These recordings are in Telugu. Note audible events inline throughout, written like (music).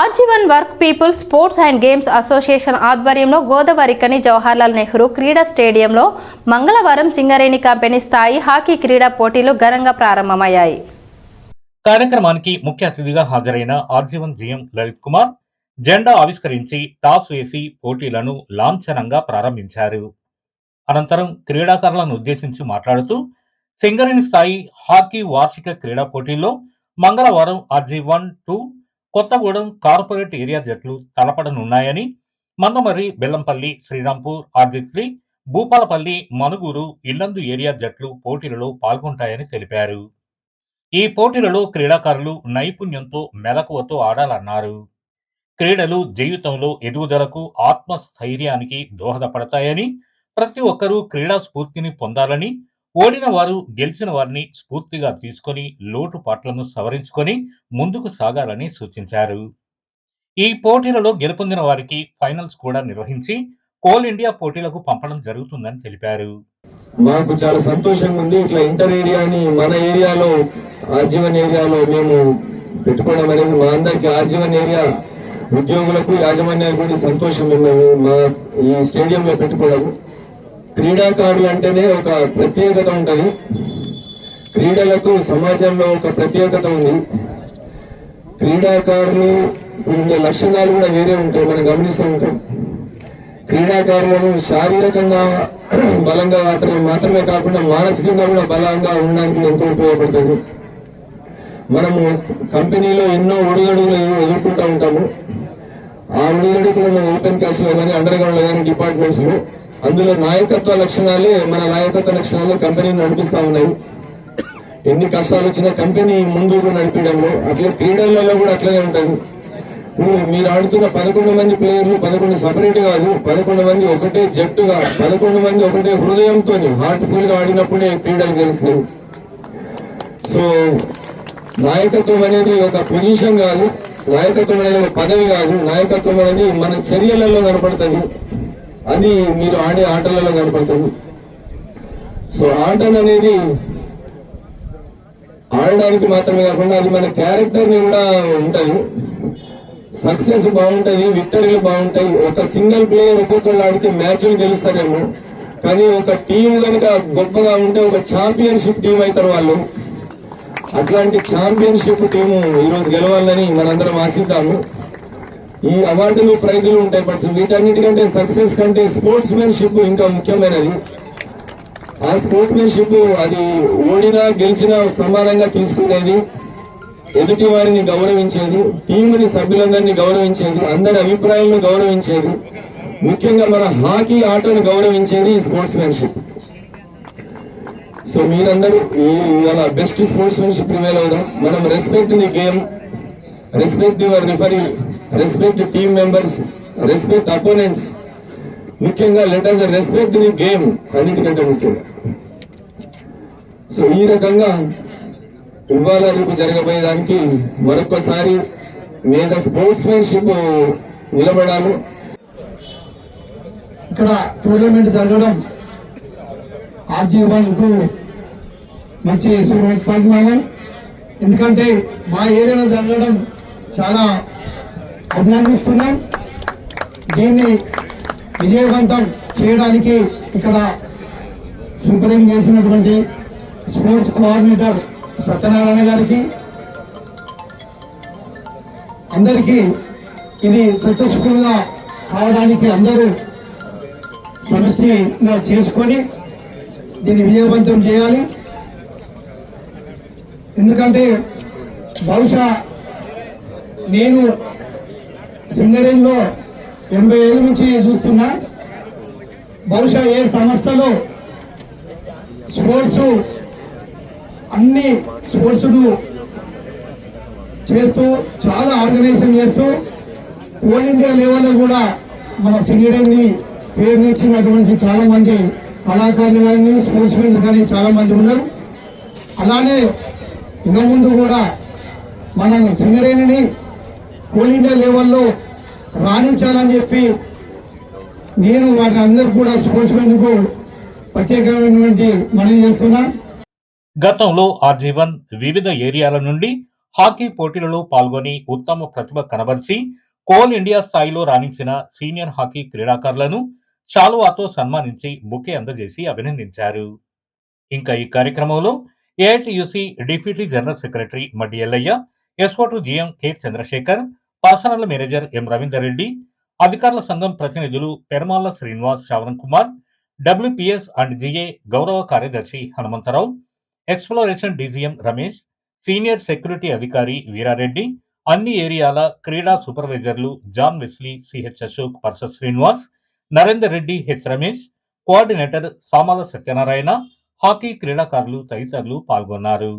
ఆజీవన్ work people sports and games association ఆధ్వర్యంలో గోదావరికని జవహర్లాల్ నెహ్రూ క్రీడా స్టేడియంలో మంగళవారం సింగరేణి కంపెనీ స్థాయి హాకీ క్రీడా పోటీలు ఘనంగా ప్రారంభమయ్యాయి. కార్యక్రమానికి ముఖ్య అతిథిగా హాజరైన ఆర్జీవన్ జీఎం లలిత్ కుమార్ జెండా ఆవిష్కరించి టాస్ వేసి పోటీలను లాంఛనంగా ప్రారంభించారు. అనంతరం క్రీడాకారులను ఉద్దేశించి మాట్లాడుతూ సింగరేణి స్థాయి హాకీ వార్షిక క్రీడా పోటీల్లో మంగళవారం RG one two Kothagudem corporate area జట్లు తలపడనున్నాయని మందమర్రి బెల్లంపల్లి శ్రీరాంపూర్ ఆర్జీ భూపాలపల్లి మనుగూరు ఇల్లందు ఏరియా జట్లు పోటీలలో పాల్గొంటాయని తెలిపారు. ఈ పోటీలలో క్రీడాకారులు నైపుణ్యంతో మెలకువతో ఆడాలన్నారు. క్రీడలు జీవితంలో ఎదుగుదలకు ఆత్మస్థైర్యానికి దోహదపడతాయని ప్రతి ఒక్కరూ క్రీడా స్ఫూర్తిని పొందాలని ఓడిన వారు గెలిచిన వారిని స్ఫూర్తిగా తీసుకొని లోటుపాట్లను సవరించుకొని ముందుకు సాగాలని సూచించారు. ఈ పోటీలలో గెలుపొందిన వారికి ఫైనల్స్ కూడా నిర్వహించి కోల్ ఇండియా పోటీలకు పంపడం జరుగుతుందని తెలిపారు. మాకు చాలా సంతోషంగా ఉంది. ఇట్లా ఇంటర్ ఏరియాని మన ఏరియాలో ఆజీవన్ ఏరియాలో మేము పెట్టుకోవడం అనేది మా అందరికి ఆజీవన్ ఏరియా ఉద్యోగులకు యాజమాన్యానికి కూడా సంతోషం మేము మా ఈ స్టేడియంలో పెట్టుకోవడం. క్రీడాకారులు అంటేనే ఒక ప్రత్యేకత ఉంటుంది. క్రీడలకు సమాజంలో ఒక ప్రత్యేకత ఉంది. క్రీడాకారులు ఉండే లక్షణాలు కూడా వేరే ఉంటాయి మనం గమనిస్తూ ఉంటాం. క్రీడాకారులను శారీరకంగా (clears throat) బలంగా మాత్రమే మాత్రమే కాకుండా మానసికంగా కూడా బలంగా ఉండడానికి ఎంతో ఉపయోగపడుతుంది. మనము కంపెనీలో ఎన్నో ఒడిగడుగులు ఎదుర్కొంటూ ఉంటాము. ఆ ఒడిగడుగులను ఓపెన్ క్యాస్ట్లో కానీ అండర్ గ్రౌండ్లో కానీ డిపార్ట్మెంట్స్లో అందులో నాయకత్వ లక్షణాలే మన నాయకత్వ లక్షణాలు కంపెనీని నడిపిస్తా ఉన్నాయి. ఎన్ని కష్టాలు వచ్చినా కంపెనీ ముందుకు నడిపించడంలో అట్లే క్రీడలలో కూడా అట్లనే ఉంటుంది. ఇప్పుడు మీరు ఆడుతున్న పదకొండు మంది ప్లేయర్లు పదకొండు సపరేట్ కాదు పదకొండు మంది ఒకటే జట్టుగా పదకొండు మంది ఒకటే హృదయంతో హార్ట్ఫుల్గా ఆడినప్పుడే క్రీడలు గెలుస్తాయి సో నాయకత్వం అనేది ఒక పొజిషన్ కాదు నాయకత్వం అనేది ఒక పదవి కాదు నాయకత్వం అనేది మన చర్యలలో కనపడుతుంది. అది మీరు ఆడే ఆటలలో కనపడుతుంది సో ఆటలు అనేది ఆడడానికి మాత్రమే కాకుండా అది మన క్యారెక్టర్ని కూడా ఉంటాయి. సక్సెస్ బాగుంటుంది విక్టరీలు బాగుంటాయి. ఒక సింగిల్ ప్లేయర్ ఒక్కొక్కళ్ళు ఆడితే మ్యాచ్లు గెలుస్తారేమో. కానీ ఒక టీం కనుక గొప్పగా ఉంటే ఒక ఛాంపియన్షిప్ టీం అవుతారు వాళ్ళు. అట్లాంటి ఛాంపియన్షిప్ టీము ఈరోజు గెలవాలని మనందరం ఆశిద్దాము. ఈ అవార్డులు ప్రైజులు ఉంటాయి బట్ వీటన్నిటికంటే సక్సెస్ కంటే స్పోర్ట్స్ మెన్షిప్ ఇంకా ముఖ్యమైనది. ఆ స్పోర్ట్మెన్షిప్ అది ఓడినా గెలిచినా సమానంగా తీసుకునేది ఎదుటి వారిని గౌరవించేది టీంని సభ్యులందరినీ గౌరవించేది అందరి అభిప్రాయాలను గౌరవించేది ముఖ్యంగా మన హాకీ ఆటను గౌరవించేది స్పోర్ట్స్ మెన్షిప్ సో మీరందరూ ఇవాళ బెస్ట్ స్పోర్ట్స్ మెన్షిప్ ప్రివేల్ మనం respect the game respect your referee respect team members respect opponents ముఖ్యంగా లెటర్స్ రెస్పెక్ట్ ది గేమ్ అన్నిటికంటే ముఖ్యంగా సో ఈ రకంగా ఇవాళ రేపు జరగబోయేదానికి మరొకసారి మీద స్పోర్ట్స్ మెన్షిప్ నిలబడాలి ఇక్కడ టోర్నమెంట్ జరగడం ఆర్జీ కు మంచి పరిమాణం ఎందుకంటే మా ఏరియాలో జరగడం చాలా అభినందిస్తున్నాం. దీన్ని విజయవంతం చేయడానికి ఇక్కడ సూపరింగ్ చేసినటువంటి స్పోర్ట్స్ కోఆర్డినేటర్ సత్యనారాయణ గారికి అందరికీ ఇది సక్సెస్ఫుల్గా కావడానికి అందరూ సమస్యగా చేసుకొని దీన్ని విజయవంతం చేయాలి. ఎందుకంటే బహుశా నేను సింగరేణిలో ఎనభై ఏళ్ళ నుంచి చూస్తున్నా బహుశా ఏ సంస్థలో స్పోర్ట్స్ అన్ని స్పోర్ట్స్ చేస్తూ చాలా ఆర్గనైజేషన్ చేస్తూ ఓల్ ఇండియా లెవెల్లో కూడా మన సింగరేణి పేరునిచ్చినటువంటి చాలా మంది కళాకారులు కానీ స్పోర్ట్స్ మెన్లు కానీ చాలా మంది ఉన్నారు. అలానే ఇక ముందు కూడా మనం సింగరేణిని కోల్ ఇండియా లెవెల్లో రాణించాలని చెప్పి నేను వారి అందరు కూడా స్పోర్ట్స్ మెన్ ప్రత్యేకమైనటువంటి మనవి చేస్తున్నా. గతంలో ఆర్జీవన్ వివిధ ఏరియాల నుండి హాకీ పోటీలలో పాల్గొని ఉత్తమ ప్రతిభ కనబరిచి కోల్ ఇండియా స్థాయిలో రాణించిన సీనియర్ హాకీ క్రీడాకారులను చాలువాతో సన్మానించి బుకే అందజేసి అభినందించారు. ఇంకా ఈ కార్యక్రమంలో AITUC deputy general secretary Maddi Ellaiah SO to GM K Chandrasekhar personnel manager M Ravinder Reddy అధికారుల సంఘం ప్రతినిధులు Peramala Srinivas Shravan Kumar WPS and GA గౌరవ కార్యదర్శి Hanumantharao exploration DGM Ramesh senior security అధికారి వీరారెడ్డి అన్ని ఏరియాల క్రీడా సూపర్వైజర్లు John Wesley CH Ashok Parsa Srinivas Narender Reddy H Ramesh coordinator Samala Satyanarayana hockey క్రీడాకారులు తదితరులు పాల్గొన్నారు.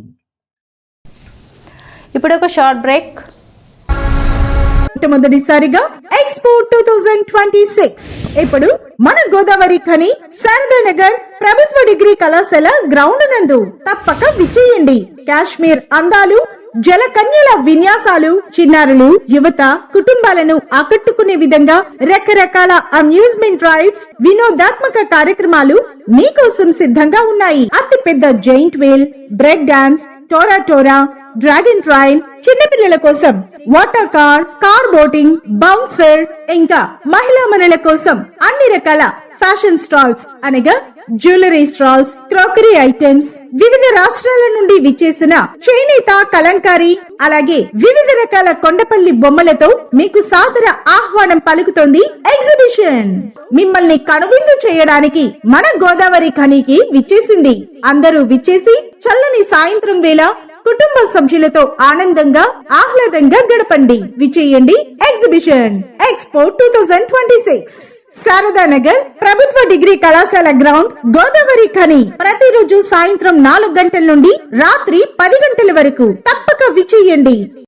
ఇప్పుడు ఒక షార్ట్ బ్రేక్. మొట్టమొదటిసారిగా expo two thousand twenty six ఇప్పుడు మన గోదావరి ఖని శారదానగర్ ప్రభుత్వ డిగ్రీ కళాశాల గ్రౌండ్ నందు తప్పక విచ్చేయండి. కాశ్మీర్ అందాలు జలకన్యల విన్యాసాలు చిన్నారులు యువత కుటుంబాలను ఆకట్టుకునే విధంగా రకరకాల అమ్యూజ్మెంట్ రైడ్స్ వినోదాత్మక కార్యక్రమాలు మీకోసం సిద్ధంగా ఉన్నాయి. అతి పెద్ద giant wheel break dance Torah Torah dragon train చిన్నపిల్లల కోసం water car car boating bouncer ఇంకా మహిళా మనుల కోసం అన్ని రకాల ఫ్యాషన్ స్టాల్స్ అనగా జ్యువెలరీ స్టాల్స్ క్రోకరీ ఐటమ్స్ వివిధ రాష్ట్రాల నుండి విచ్చేసిన చేనేత కలంకారీ అలాగే వివిధ రకాల కొండపల్లి బొమ్మలతో మీకు సాదర ఆహ్వానం పలుకుతోంది ఎగ్జిబిషన్ మిమ్మల్ని కనువిందు చేయడానికి మన గోదావరి ఖనికి విచ్చేసింది. అందరూ విచ్చేసి చల్లని సాయంత్రం వేళ కుటుంబ సభ్యులతో ఆనందంగా ఆహ్లాదంగా గడపండి. విచేయండి. Exhibition expo two thousand twenty six Sharadanagar ప్రభుత్వ డిగ్రీ కళాశాల గ్రౌండ్ గోదావరి ఖని. ప్రతిరోజు సాయంత్రం నాలుగు గంటల నుండి రాత్రి పది గంటల వరకు తప్పక విచేయండి.